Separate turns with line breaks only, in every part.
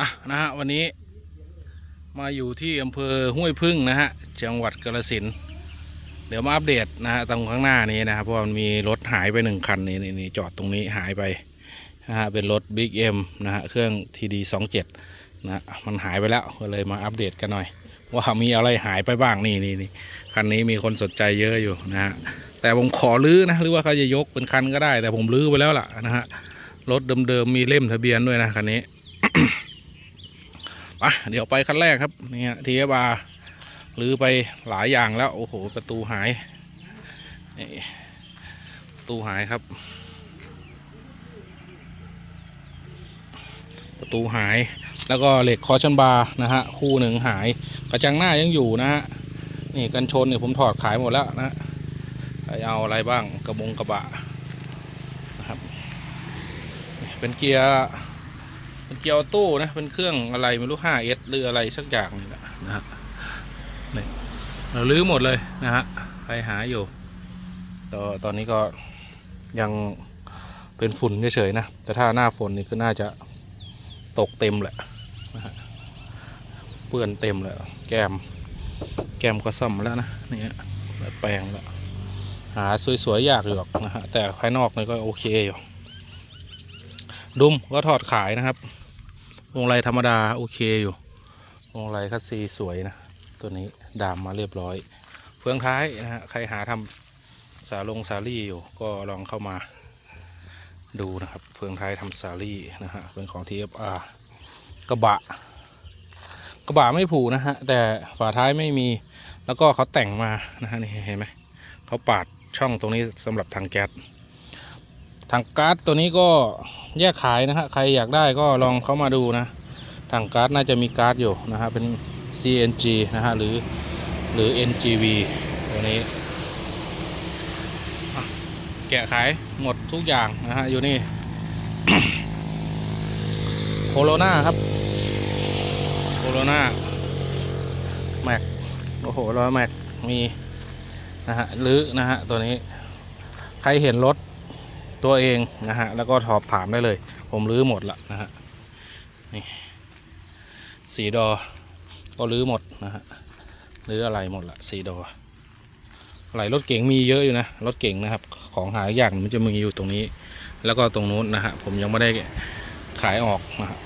อะนะฮะวันนี้มาอยู่ที่อำเภอห้วยพึ่งนะฮะจังหวัดกาฬสินเดี๋ยวมาอัปเดตนะฮะตรงข้างหน้านี้นะครับเพราะมันมีรถหายไปหนึ่งคันนี่นี่นี่จอดตรงนี้หายไปนะฮะเป็นรถ Big M นะฮะเครื่อง TD 27นะฮะมันหายไปแล้วก็เลยมาอัปเดตกันหน่อย ว่ามีอะไรหายไปบ้างนี่นี่นี่คันนี้มีคนสนใจเยอะอยู่นะฮะแต่ผมขอรื้อนะหรือว่าเขาจะยกเป็นคันก็ได้ แต่ผมรื้อไปแล้วล่ะนะฮะรถเดิมๆมีเล่มทะเบียนด้วยนะคันนี้ ปะเดี๋ยวไปคันแรกครับนี่ฮะทีเอฟาลื้อไปหลายอย่างแล้ว โอ้โห ประตูหายนี่ประตูหายครับ ประตูหาย แล้วก็เหล็กคอชันบาร์นะฮะ คู่หนึ่งหาย กระจังหน้ายังอยู่นะฮะ นี่กันชนเนี่ยผมถอดขายหมดแล้วนะฮะใครเอาอะไรบ้างกระบงกระบะนะครับ เป็นเกียร์ เป็นเกียร์ออโต้นะ เป็นเครื่องอะไรไม่รู้ 5S หรืออะไรสักอย่างนี่แหละนะฮะนี่เราลื้อหมดเลยนะฮะ ไปหาอยู่ตอตอนนี้ก็ยังเป็นฝุ่นเฉยๆนะ แต่ถ้าหน้าฝนนี่ก็น่าจะตกเต็มแหละนะฮะเปื้อนเต็มเลยแก้ม แก้มก็ซ่อมแล้วนะนี่แล้วแปลงแล้วหาสวยๆยากอยู่หรอกนะฮะแต่ภายนอกนี่ก็โอเคอยู่ ดุมก็ถอดขายนะครับ วงไรธรรมดาโอเคอยู่ วงไรคัสซีสวยนะ ตัวนี้ดามมาเรียบร้อยเฟืองท้ายนะฮะใครหาทำสาลงสาลี่อยู่ ก็ลองเข้ามาดูนะครับ เฟืองท้ายทำสาลี่นะฮะเป็นของ TFR กระบะ กระบะไม่ผูนะฮะ แต่ฝาท้ายไม่มีแล้วก็เขาแต่งมานะฮะนี่เห็นไหมเขาปาดช่องตรงนี้สำหรับถังแก๊สถังก๊าซตัวนี้ก็ แยกขายนะฮะใครอยากได้ก็ลองเข้ามาดูนะถังก๊าซน่าจะมีก๊าซอยู่นะฮะเป็น CNG นะฮะหรือหรือ NGV ตัวนี้แกะขายหมดทุกอย่างนะฮะอยู่นี่โคโรนาครับโคโรนาแม็กโอ้โหรอยแม็กมีนะฮะหรือนะฮะตัวนี้ ใครเห็นรถ ตัวเองนะฮะแล้วก็สอบถามได้เลย ผมรื้อหมดละนะฮะนี่สีดอ ก็รื้อหมดนะฮะรื้ออะไรหมดละสีดออะไรรถเก๋งมีเยอะอยู่นะรถเก๋งนะครับ ของหายยากมันจะมีอยู่ตรงนี้ แล้วก็ตรงนู้นนะฮะผมยังไม่ได้ขายออกนะฮะ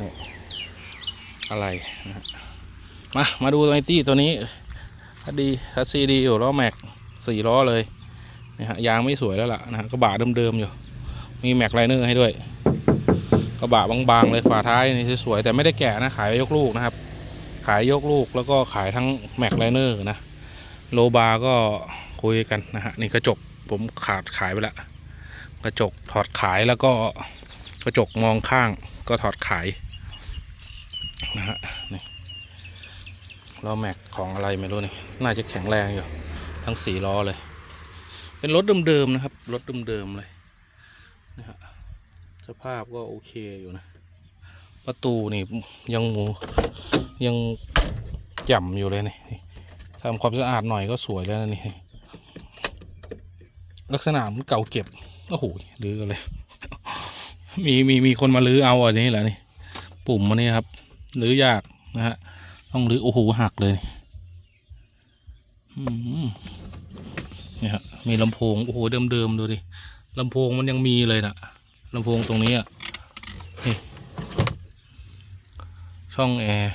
นี่อะไรนะฮะมามาดูไมตี้ตัวนี้คัดดีคัสซีดีอยู่ล้อแม็กสี่ล้อเลย นะฮะยางไม่สวยแล้วล่ะนะฮะกระบะเดิมๆอยู่ มีแม็กไลเนอร์ให้ด้วย กระบะบางๆเลยฝาท้ายนี่สวยๆแต่ไม่ได้แกะนะขายยกลูกนะครับ ขายยกลูกแล้วก็ขายทั้งแม็กไลเนอร์นะโลบาก็คุยกันนะฮะนี่กระจกผมขาดขายไปละกระจกถอดขายแล้วก็กระจกมองข้างก็ถอดขายนะฮะนี่ล้อแม็กของอะไรไม่รู้นี่น่าจะแข็งแรงอยู่ทั้งสี่ล้อเลย เป็นรถเดิมๆนะครับ รถเดิมๆเลยนะฮะสภาพก็โอเคอยู่นะ ประตูนี่ยังหมูยังจ่มอยู่เลยนี่ทำความสะอาดหน่อยก็สวยแล้วนะนี่ ลักษณะมันเก่าเก็บโอ้โหลื้อเลย มีมีมีคนมาลื้อเอาอันนี้แหละนี่ ปุ่มมันนี่ครับลื้อยากนะฮะ ต้องลื้อโอ้โหหักเลยอืม นี่ฮะมีลำโพงโอ้โหเดิมๆดูดิลำโพงมันยังมีเลยนะลำโพงตรงนี้อะนี่ช่องแอร์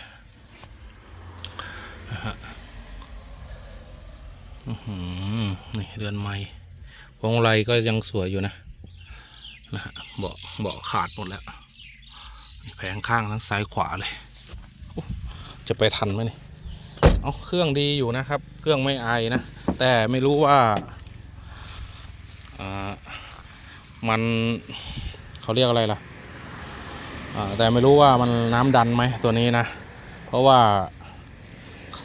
นะฮะอื้อหือนี่เดือนไม้พวงมาลัยก็ยังสวยอยู่นะนะฮะเบาะเบาะขาดหมดแล้วแผงข้างทั้งซ้ายขวาเลยจะไปทันไหมนี่เอาเครื่องดีอยู่นะครับ เครื่องไม่ไอนะ แต่ไม่รู้ว่ามันเขาเรียกอะไรล่ะแต่ไม่รู้ว่ามันน้ำดันไหมตัวนี้นะ เพราะว่า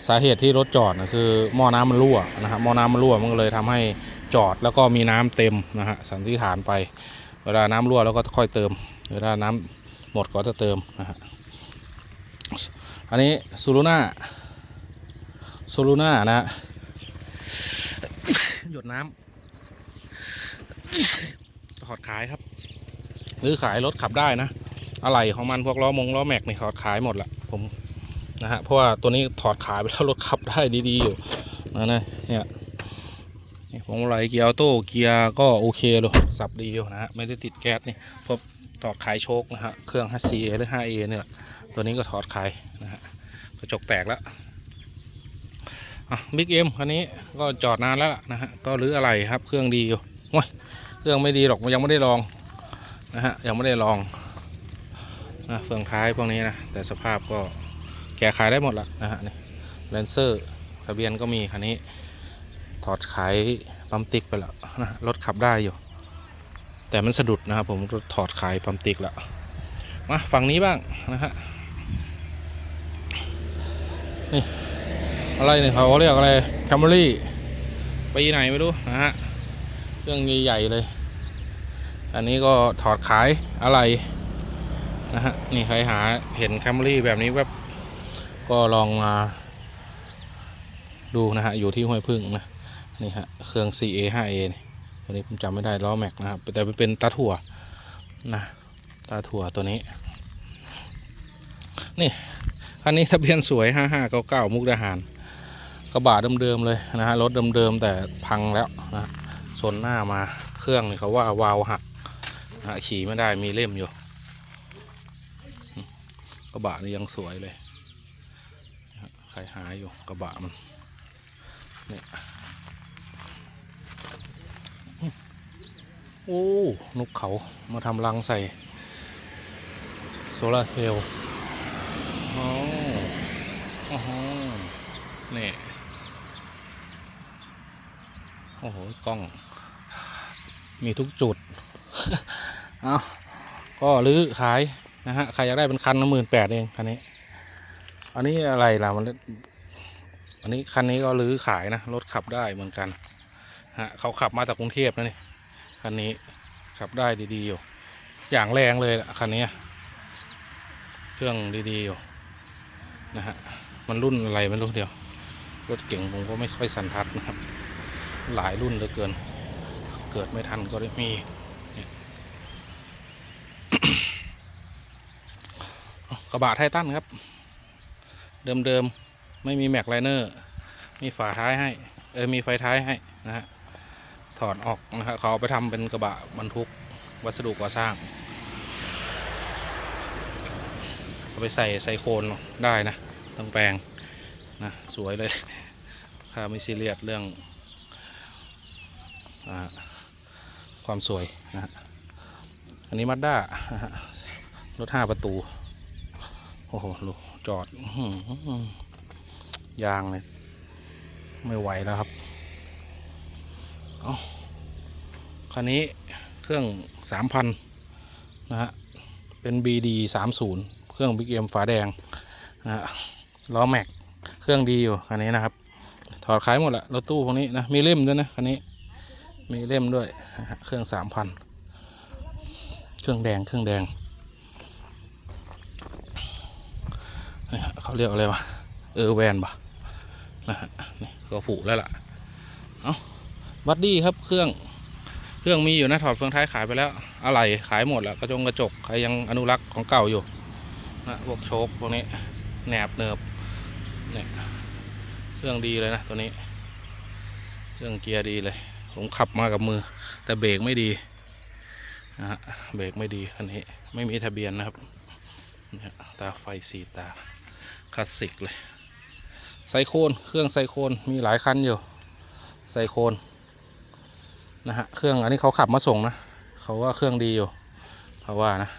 สาเหตุที่รถจอดนะคือหม้อน้ำมันรั่วนะครับหม้อน้ำมันรั่วมันก็เลยทำให้จอดแล้วก็มีน้ำเต็มนะฮะสันนิษฐานไป เวลาน้ำรั่วแล้วก็ค่อยเติม เวลาน้ำหมดก็จะเติมนะฮะอันนี้ซูรุน่าโซลูน่านะฮะ หยดน้ำถอดขายครับ หรือขายรถขับได้นะอะไรของมันพวกล้อมงล้อแม็กนี่ถอดขายหมดละผมนะฮะเพราะว่าตัวนี้ถอดขายไปแล้วรถขับได้ดีๆอยู่นะนะเนี่ยพวงมาลัยเกียร์ออโต้เกียร์ก็โอเคเลยสับดีอยู่นะฮะไม่ได้ติดแก๊สนี่เพราะถอดขายโชคนะฮะเครื่อง 5CA หรือ 5A เนี่ยตัวนี้ก็ถอดขายนะฮะกระจกแตกแล้ว อะบิ๊กเอ็มคันนี้ก็จอดนานแล้วนะฮะก็รื้ออะไรครับเครื่องดีอยู่ว้ยเครื่องไม่ดีหรอกยังไม่ได้ลองนะฮะยังไม่ได้ลองนะเฟืองท้ายพวกนี้นะแต่สภาพก็แก้ไขได้หมดละนะฮะนี่เลนเซอร์ทะเบียนก็มีคันนี้ถอดขายปั๊มติ๊กไปแล้วนะรถขับได้อยู่ แต่มันสะดุดนะครับผมก็ถอดขายปั๊มติ๊กแล้วมาฝั่งนี้บ้างนะฮะนี่ อะไรเนี่ยเขาเรียกอะไรแคมรี่ปีไหนไม่รู้นะฮะเครื่องใหญ่ๆเลย อันนี้ก็ถอดขายอะไรนะฮะนี่ใครหาเห็นแคมรี่แบบนี้แบบก็ลองมาดูนะฮะอยู่ที่ห้วยพึ่งนะนี่ฮะเครื่อง CA 5A นี่ตัวนี้ผมจำไม่ได้ล้อแม็กนะครับแต่เป็นตาถั่วนะตาถั่วตัวนี้ นี่คันนี้ทะเบียนสวย 5599 มุกดาหาร กระบะเดิมๆเลยนะฮะรถเดิมๆแต่พังแล้วนะฮะชนหน้ามาเครื่องนี่เขาว่าวาล์วหักนะขี่ไม่ได้มีเล่มอยู่กระบะนี่ยังสวยเลยใครหายอยู่กระบะมันเนี่ยโอ้นกเขามาทำรังใส่โซลาเซลล์อ๋ออ๋อนี่โอ้โหกล้อง มีทุกจุด เอาก็รื้อขายนะฮะ ใครอยากได้เป็นคันละหมื่นแปดเองคันนี้ อันนี้อะไรล่ะมัน อันนี้คันนี้ก็รื้อขายนะ รถขับได้เหมือนกัน ฮะ เขาขับมาจากกรุงเทพนะนี่ คันนี้ขับได้ดีๆอยู่ อย่างแรงเลยล่ะคันนี้ เครื่องดีๆอยู่นะฮะ มันรุ่นอะไรไม่รู้เดียว รถเก่งผมก็ไม่ค่อยสันทัดนะครับ หลายรุ่นเหลือเกิน เกิดไม่ทันก็ได้มีกระบะไททันครับ เดิมๆ ไม่มีแม็กไลเนอร์ มีฝาท้ายให้ เออ มีไฟท้ายให้นะฮะ ถอดออกนะฮะเขาเอาไปทำเป็นกระบะบรรทุกวัสดุก่อสร้าง เอาไปใส่ไซโคนได้นะต้องแปลงนะ สวยเลย ถ้าไม่ซีเรียสเรื่อง ความสวยนะฮะอันนี้มัดด้ารถห้าประตู โอ้โหจอดอยางเลยไม่ไหวแล้วครับเอาคันนี้เครื่องสามพันนะฮะ เป็น BD 30 เครื่องบิ๊กเอ็มฝาแดงนะฮะล้อแม็ก เครื่องดีอยู่คันนี้นะครับ ถอดขายหมดละรถตู้พวกนี้นะ มีเล่มด้วยนะคันนี้ มีเล่มด้วย เครื่องสามพัน เครื่องแดง เครื่องแดงนี่ฮะเขาเรียกอะไรวะ เออแวนปะนะฮะนี่ก็ผูแล้วล่ะ เอาบัดดี้ครับ เครื่อง เครื่องมีอยู่นะถอดเฟืองท้ายขายไปแล้ว อะไรขายหมดแล้วกระจงกระจก ใครยังอนุรักษ์ของเก่าอยู่นะพวกโชคพวกนี้แหนบเนิบเนี่ยเครื่องดีเลยนะตัวนี้ เครื่องเกียร์ดีเลย ผมขับมากับมือ แต่เบรกไม่ดีนะฮะเบรกไม่ดีคันนี้ไม่มีทะเบียนนะครับตาไฟสีตาคลาสสิกเลยไซโคนเครื่องไซโคนมีหลายคันอยู่ไซโคนนะฮะเครื่องอันนี้เขาขับมาส่งนะเขาว่าเครื่องดีอยู่เขาะว่านะ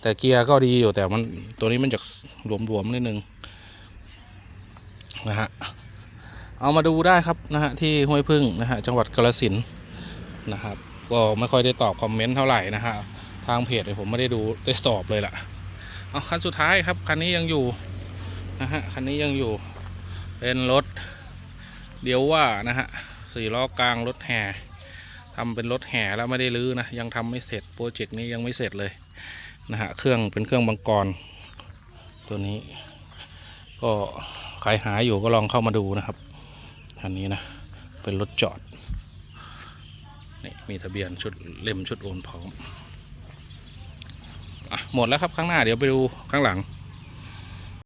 แต่เกียร์ก็ดีอยู่แต่มันตัวนี้มันจะหลวมๆนิดนึงนะฮะ เอามาดูได้ครับนะฮะที่ห้วยพึ่งนะฮะจังหวัดกาฬสินนะครับ ก็ไม่ค่อยได้ตอบคอมเมนต์เท่าไหร่นะฮะทางเพจเนี่ยผมไม่ได้ดูได้ตอบเลยล่ะเอาคันสุดท้ายครับคันนี้ยังอยู่นะฮะคันนี้ยังอยู่เป็นรถเดียวว่านะฮะสี่ล้อกลางรถแห่ทำเป็นรถแห่แล้วไม่ได้รื้อนะยังทำไม่เสร็จโปรเจกต์นี้ยังไม่เสร็จเลยนะฮะเครื่องเป็นเครื่องบังกร ตัวนี้ ก็ใครหาอยู่ก็ลองเข้ามาดูนะครับ อันนี้นะ เป็นรถจอด นี่มีทะเบียนชุดเล่มชุดโอนพร้อม อะ หมดแล้วครับข้างหน้าเดี๋ยวไปดูข้างหลัง